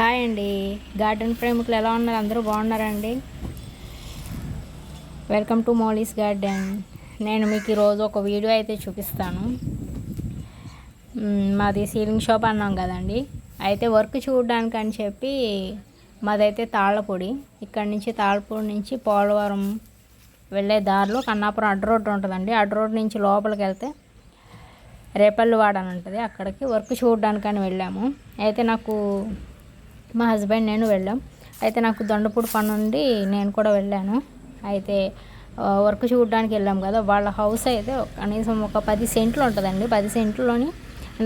Hi అండి. Garden ప్రేమికులు ఎలా ఉన్నారు? అందరూ బాగున్నారండి? వెల్కమ్ టు మౌలీస్ గార్డెన్ నేను మీకు ఈరోజు ఒక వీడియో అయితే చూపిస్తాను. మాది సీలింగ్ షాప్ అన్నాం కదండి. అయితే వర్క్ చూడడానికి అని చెప్పి మాదైతే తాళ్ళపొడి. ఇక్కడి నుంచి తాళ్ళపొడి నుంచి పోలవరం వెళ్ళే దారిలో కన్నాపురం అడ్డ రోడ్డు ఉంటుందండి. అడ్డ రోడ్డు నుంచి లోపలికి వెళ్తే రేపల్లి వాడని ఉంటుంది. అక్కడికి వర్క్ చూడడానికని వెళ్ళాము. అయితే నాకు మా హస్బెండ్ నేను వెళ్ళాం. అయితే నాకు దొండపూడి పని నుండి నేను కూడా వెళ్ళాను. అయితే వర్క్ చూడడానికి వెళ్ళాం కదా వాళ్ళ హౌస్ అయితే కనీసం ఒక పది సెంట్లు ఉంటుందండి. పది సెంట్లలోని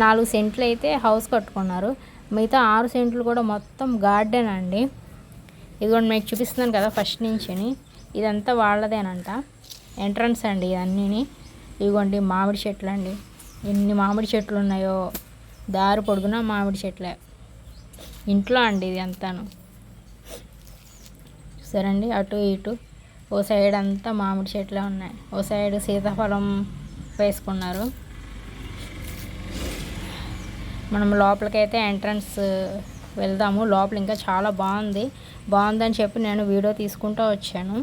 నాలుగు సెంట్లు అయితే హౌస్ కట్టుకున్నారు. మిగతా ఆరు సెంట్లు కూడా మొత్తం గార్డెన్ అండి. ఇదిగోండి మీకు చూపిస్తున్నాను కదా ఫస్ట్ నుంచి ఇదంతా వాళ్ళదేనంట. ఎంట్రన్స్ అండి ఇవన్నీ ఇదిగోండి మామిడి చెట్లు అండి ఎన్ని మామిడి చెట్లు ఉన్నాయో. దారి పొడుగునా మామిడి చెట్లే. ఇంట్లో అండి ఇది అంతాను. చూసారండి? అటు ఇటు. ఓ సైడ్ అంతా మామిడి చెట్లే ఉన్నాయి. ఓ సైడ్ సీతాఫలం వేసుకున్నారు. మనం లోపలికైతే ఎంట్రన్స్ వెళ్దాము. లోపల ఇంకా చాలా బాగుంది. బాగుందని చెప్పి నేను వీడియో తీసుకుంటూ వచ్చాను.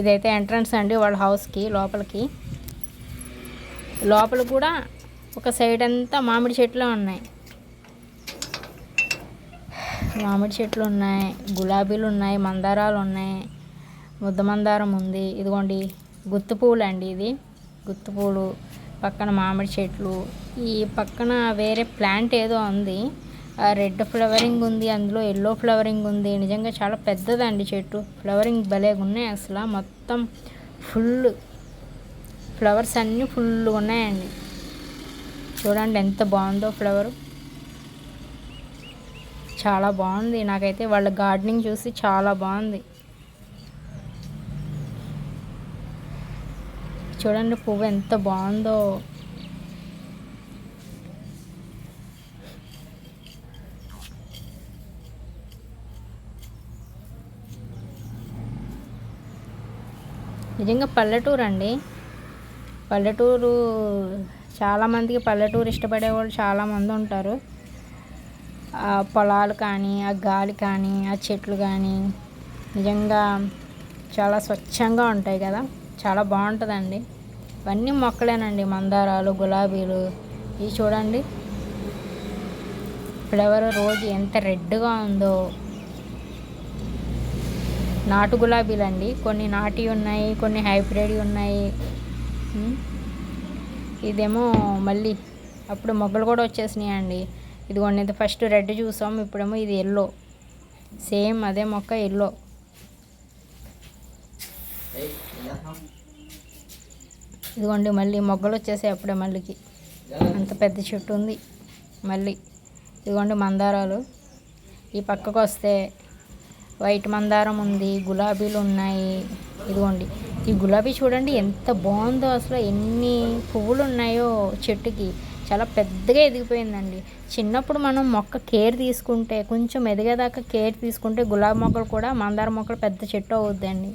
ఇదైతే ఎంట్రన్స్ అండి వాళ్ళ హౌస్కి లోపలికి. లోపల కూడా ఒక సైడ్ అంతా మామిడి చెట్లు ఉన్నాయి. మామిడి చెట్లు ఉన్నాయి గులాబీలు ఉన్నాయి మందారాలు ఉన్నాయి ముద్ద మందారం ఉంది. ఇదిగోండి గుత్తు పువ్వులు అండి ఇది. గుత్తు పువ్వులు పక్కన మామిడి చెట్లు. ఈ పక్కన వేరే ప్లాంట్ ఏదో ఉంది. ఆ రెడ్ ఫ్లవరింగ్ ఉంది అందులో ఎల్లో ఫ్లవరింగ్ ఉంది. నిజంగా చాలా పెద్దదండి చెట్టు. ఫ్లవరింగ్ భలేగా ఉన్నాయి అసలు. మొత్తం ఫుల్ ఫ్లవర్స్ అన్నీ ఫుల్ ఉన్నాయండి. చూడండి ఎంత బాగుందో ఫ్లవర్. చాలా బాగుంది. నాకైతే వాళ్ళ గార్డెనింగ్ చూసి చాలా బాగుంది. చూడండి పువ్వు ఎంత బాగుందో. నిజంగా పల్లెటూరు అండి పల్లెటూరు చాలామందికి పల్లెటూరు ఇష్టపడే వాళ్ళు చాలామంది ఉంటారు. ఆ పొలాలు కానీ ఆ గాలి కానీ ఆ చెట్లు కానీ నిజంగా చాలా స్వచ్ఛంగా ఉంటాయి కదా. చాలా బాగుంటుందండి. ఇవన్నీ మొక్కలేనండి. మందారాలు గులాబీలు. ఇవి చూడండి. ఫ్లవర్ రోజు ఎంత రెడ్గా ఉందో. నాటు గులాబీలు అండి కొన్ని నాటి ఉన్నాయి కొన్ని హైబ్రిడ్ ఉన్నాయి. ఇదేమో మళ్ళీ అప్పుడు మొగ్గలు కూడా వచ్చేసినాయి అండి. ఇదిగోండి ఇది ఫస్ట్ రెడ్ చూసాం ఇప్పుడేమో ఇది ఎల్లో సేమ్ అదే మొక్క ఎల్లో ఇదిగోండి మళ్ళీ మొగ్గలు వచ్చేసాయి అప్పుడే మళ్ళీకి. అంత పెద్ద చెట్టు ఉంది మళ్ళీ. ఇదిగోండి మందారాలు. ఈ పక్కకు వస్తే వైట్ మందారం ఉంది గులాబీలు ఉన్నాయి. ఇదిగోండి. ఈ గులాబీ చూడండి ఎంత బాగుందో అసలు ఎన్ని పువ్వులు ఉన్నాయో చెట్టుకి. చాలా పెద్దగా ఎదిగిపోయిందండి. చిన్నప్పుడు మనం మొక్క కేర్ తీసుకుంటే కొంచెం ఎదిగేదాకా కేర్ తీసుకుంటే గులాబీ మొక్కలు కూడా మందార మొక్కలు పెద్ద చెట్టు అవుద్దండి.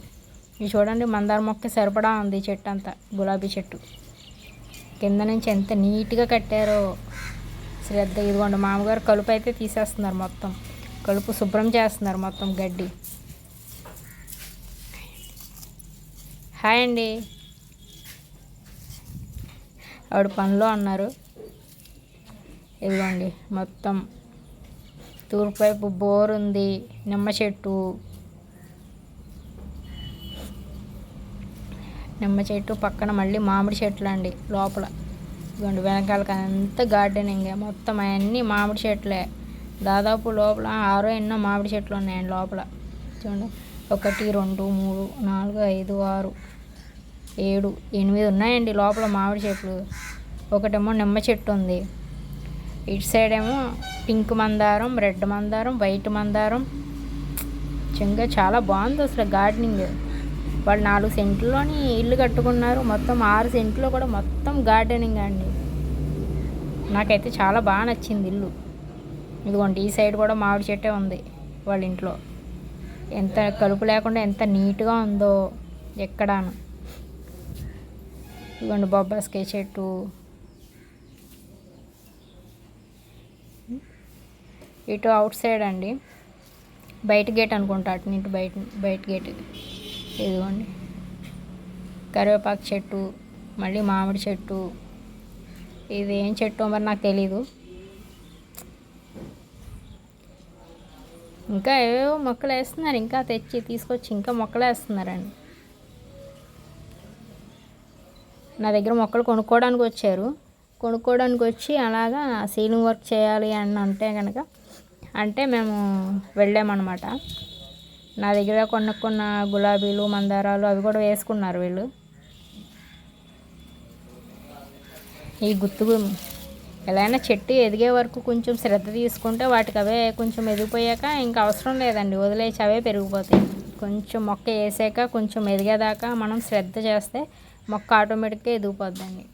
ఇది చూడండి మందార మొక్క సరిపడా ఉంది చెట్టు అంతా గులాబీ చెట్టు. కింద నుంచి ఎంత నీట్గా కట్టారో. శ్రద్ధ ఇదిగోండి మామగారు కలుపు అయితే తీసేస్తున్నారు మొత్తం. కలుపు శుభ్రం చేస్తున్నారు మొత్తం గడ్డి. హాయ్ అండి. ఆవిడ పనిలో అన్నారు. ఇదిగోండి మొత్తం తూర్పు బోర్ ఉంది నిమ్మ చెట్టు. నిమ్మ చెట్టు పక్కన మళ్ళీ మామిడి చెట్లు అండి లోపల. ఇదిగోండి వెనకాలకి అంతా గార్డెనింగ్ మొత్తం అవన్నీ మామిడి చెట్లే. దాదాపు లోపల ఆరో ఎన్నో మామిడి చెట్లు ఉన్నాయండి లోపల. చూడండి ఒకటి రెండు మూడు నాలుగు ఐదు ఆరు. ఏడు ఎనిమిది ఉన్నాయండి లోపల మామిడి చెట్లు. ఒకటేమో నిమ్మ చెట్టు ఉంది. ఇటు సైడ్ ఏమో పింక్ మందారం రెడ్ మందారం వైట్ మందారం. నిజంగా చాలా బాగుంది అసలు గార్డెనింగ్. వాళ్ళు నాలుగు సెంట్లలోని ఇల్లు కట్టుకున్నారు. మొత్తం ఆరు సెంట్లో కూడా మొత్తం గార్డెనింగ్ అండి. నాకైతే చాలా బాగా నచ్చింది ఇల్లు. ఇదిగోండి ఈ సైడ్ కూడా మామిడి చెట్టే ఉంది వాళ్ళ ఇంట్లో. ఎంత కలుపు లేకుండా ఎంత నీట్గా ఉందో ఎక్కడాను. ఇవ్వండి బొబ్బాస్కాయ చెట్టు. ఇటు అవుట్ సైడ్ అండి. బయట గేట్ అనుకుంటా అటు ఇటు బయట బయట గేట్. ఇదిగోండి. కరివేపాకు చెట్టు మళ్ళీ మామిడి చెట్టు. ఇది ఏం చెట్టు మరి నాకు తెలీదు. ఇంకా ఏవేవో మొక్కలు వేస్తున్నారు ఇంకా తెచ్చి తీసుకొచ్చి ఇంకా మొక్కలు వేస్తున్నారండి. నా దగ్గర మొక్కలు కొనుక్కోవడానికి వచ్చారు. కొనుక్కోవడానికి వచ్చి అలాగా సీలింగ్ వర్క్ చేయాలి అని అంటే కనుక అంటే మేము వెళ్ళామన్నమాట. నా దగ్గర కొనుక్కున్న గులాబీలు మందారాలు అవి కూడా వేసుకున్నారు వీళ్ళు. ఈ గుత్తు ఎలా అయినా చెట్టు ఎదిగే వరకు కొంచెం శ్రద్ధ తీసుకుంటే వాటికి అవే కొంచెం ఎదిగిపోయాక ఇంకా అవసరం లేదండి వదిలేసి అవే పెరిగిపోతాయి. కొంచెం మొక్క వేసాక కొంచెం ఎదిగేదాకా మనం శ్రద్ధ చేస్తే మొక్క ఆటోమేటిక్గా ఎదిగిపోద్దండి.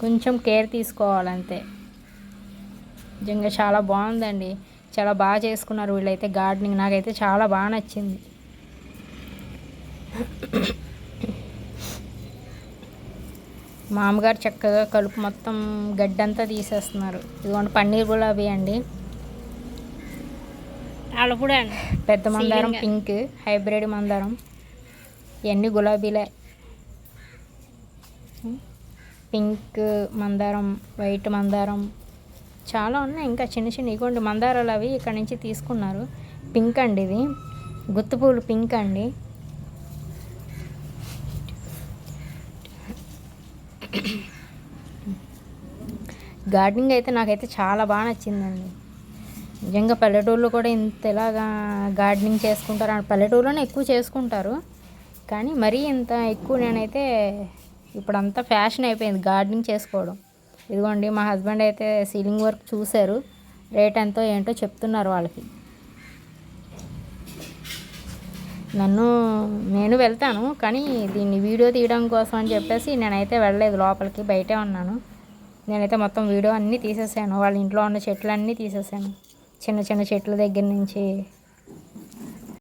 కొంచెం కేర్ తీసుకోవాలంతే. నిజంగా చాలా బాగుందండి. చాలా బాగా చేసుకున్నారు వీళ్ళైతే గార్డెనింగ్. నాకైతే చాలా బాగా నచ్చింది. మామగారు చక్కగా కలుపు మొత్తం గడ్డంతా తీసేస్తున్నారు. ఇదిగోండి పన్నీర్ గులాబీ అండి. పెద్ద మందారం పింక్ హైబ్రిడ్ మందారం ఇవన్నీ గులాబీలే. పింక్ మందారం వైట్ మందారం చాలా ఉన్నాయి. ఇంకా చిన్న చిన్న ఇగోండి మందారాలు అవి ఇక్కడ నుంచి తీసుకున్నారు. పింక్ అండి ఇది. గుత్తుపూలు పింక్ అండి. గార్డెనింగ్ అయితే నాకైతే చాలా బాగా నచ్చిందండి. నిజంగా పల్లెటూళ్ళు కూడా ఇంత ఇలాగా గార్డెనింగ్ చేసుకుంటారు పల్లెటూరులోనే ఎక్కువ చేసుకుంటారు. కానీ మరీ ఇంత ఎక్కువ నేనైతే ఇప్పుడంతా ఫ్యాషన్ అయిపోయింది గార్డెనింగ్ చేసుకోవడం. ఇదిగోండి మా హస్బెండ్ అయితే సీలింగ్ వర్క్ చూశారు. రేట్ ఎంతో ఏంటో చెప్తున్నారు వాళ్ళకి. నన్ను నేను వెళ్తాను కానీ దీన్ని వీడియో తీయడం కోసం అని చెప్పేసి నేనైతే వెళ్ళలేదు లోపలికి బయటే ఉన్నాను. నేనైతే మొత్తం వీడియో అన్నీ తీసేసాను వాళ్ళ ఇంట్లో ఉన్న చెట్లు అన్నీ తీసేసాను. చిన్న చిన్న చెట్ల దగ్గర నుంచి